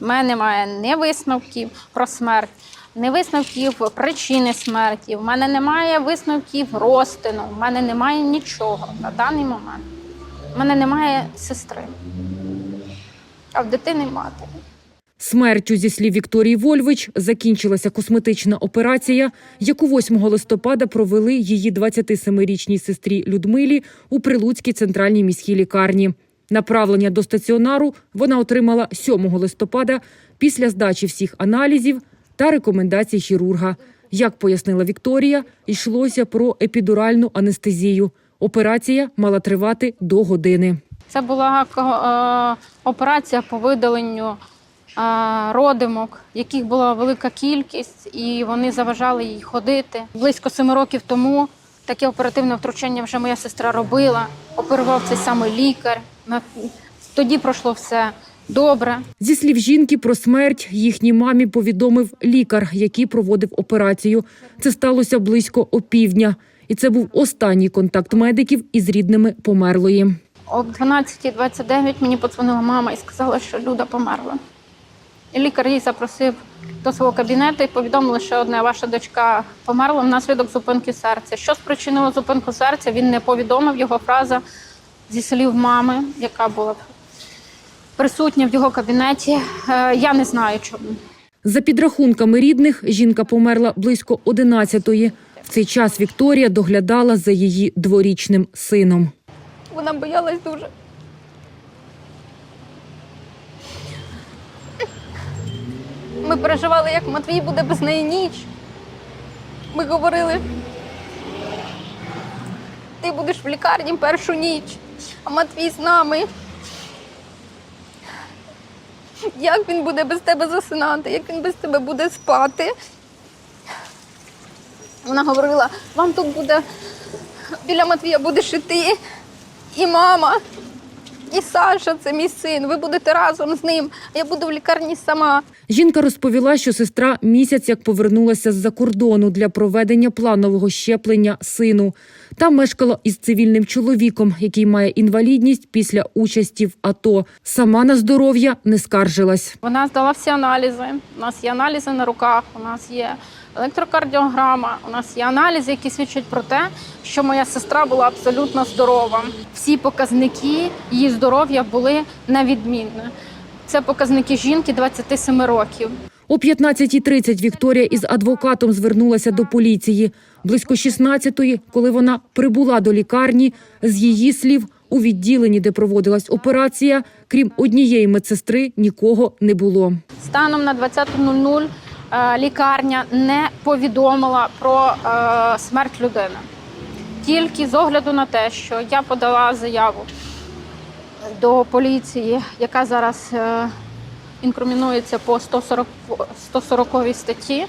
У мене немає ні висновків про смерть, ні висновків причини смерті. У мене немає висновків розтину. У мене немає нічого на даний момент. У мене немає сестри, а в дитини матері. Смертю, зі слів Вікторії Вольвич, закінчилася косметична операція, яку 8 листопада провели її 27-річній сестрі Людмилі у Прилуцькій центральній міській лікарні. Направлення до стаціонару вона отримала 7 листопада після здачі всіх аналізів та рекомендацій хірурга. Як пояснила Вікторія, йшлося про епідуральну анестезію. Операція мала тривати до години. Це була е, операція по видаленню е, родимок, яких була велика кількість, і вони заважали їй ходити. Близько семи років тому таке оперативне втручання вже моя сестра робила. Оперував цей самий лікар. Тоді пройшло все добре. Зі слів жінки про смерть їхній мамі повідомив лікар, який проводив операцію. Це сталося близько опівдня, і це був останній контакт медиків із рідними померлої. О 12.29 мені подзвонила мама і сказала, що Люда померла. І лікар її запросив до свого кабінету і повідомили, що одна ваша дочка померла внаслідок зупинки серця. Що спричинило зупинку серця, він не повідомив. Його фраза зі слів мами, яка була присутня в його кабінеті. Е, Я не знаю чому. За підрахунками рідних, жінка померла близько 11-ї. В цей час Вікторія доглядала за її дворічним сином. Вона боялась дуже. Ми переживали, як Матвій буде без неї ніч. Ми говорили, ти будеш в лікарні першу ніч, а Матвій з нами. Як він буде без тебе засинати, як він без тебе буде спати? Вона говорила, вам тут буде біля Матвія будеш і ти, і мама, і Саша, це мій син. Ви будете разом з ним, а я буду в лікарні сама. Жінка розповіла, що сестра місяць як повернулася з-за кордону для проведення планового щеплення сину. Там мешкала із цивільним чоловіком, який має інвалідність після участі в АТО. Сама на здоров'я не скаржилась. Вона здала всі аналізи. У нас є аналізи на руках, у нас є електрокардіограма, у нас є аналізи, які свідчать про те, що моя сестра була абсолютно здорова. Всі показники її здоров'я були невідмінні. Це показники жінки 27 років. О 15.30 Вікторія із адвокатом звернулася до поліції. Близько 16-ї, коли вона прибула до лікарні, з її слів, у відділенні, де проводилась операція, крім однієї медсестри, нікого не було. Станом на 20.00 е, лікарня не повідомила про е, смерть людини. Тільки з огляду на те, що я подала заяву до поліції, яка зараз е, інкримінується по 140, 140 статті, е,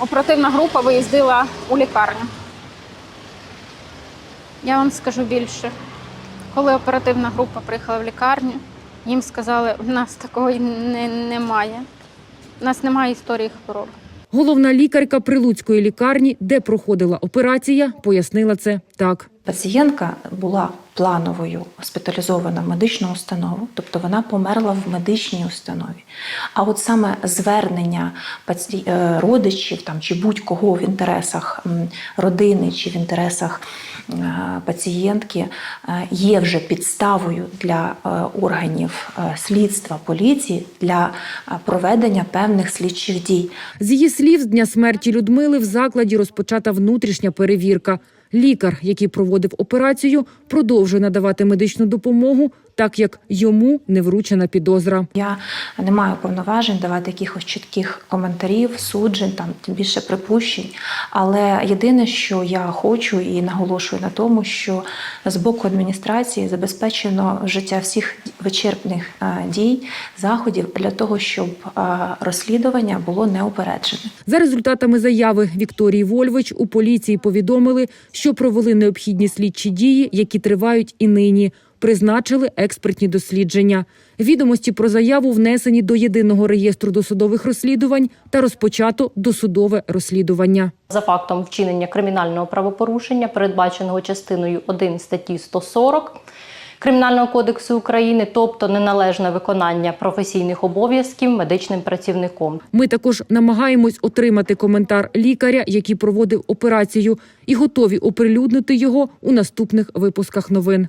оперативна група виїздила у лікарню. Я вам скажу більше. Коли оперативна група приїхала в лікарню, їм сказали, в нас такого не, немає. У нас немає історії хвороби. Головна лікарка Прилуцької лікарні, де проходила операція, пояснила це так. Пацієнтка була плановою госпіталізована в медичну установу, тобто вона померла в медичній установі. А от саме звернення е, родичів там, чи будь-кого в інтересах родини чи в інтересах е, пацієнтки е, є вже підставою для органів слідства поліції для проведення певних слідчих дій. З її слів, з дня смерті Людмили в закладі розпочата внутрішня перевірка. Лікар, який проводив операцію, продовжує надавати медичну допомогу, так як йому не вручена підозра. Я не маю повноважень давати якихось чітких коментарів, суджень, там тим більше припущень. Але єдине, що я хочу і наголошую на тому, що з боку адміністрації забезпечено життя всіх вичерпних е, дій, заходів для того, щоб е, розслідування було неупереджене. За результатами заяви Вікторії Вольвич у поліції повідомили, що провели необхідні слідчі дії, які тривають і нині. Призначили експертні дослідження. Відомості про заяву внесені до єдиного реєстру досудових розслідувань та розпочато досудове розслідування. за фактом вчинення кримінального правопорушення, передбаченого частиною 1 статті 140 Кримінального кодексу України, тобто неналежне виконання професійних обов'язків медичним працівником. Ми також намагаємось отримати коментар лікаря, який проводив операцію, і готові оприлюднити його у наступних випусках новин.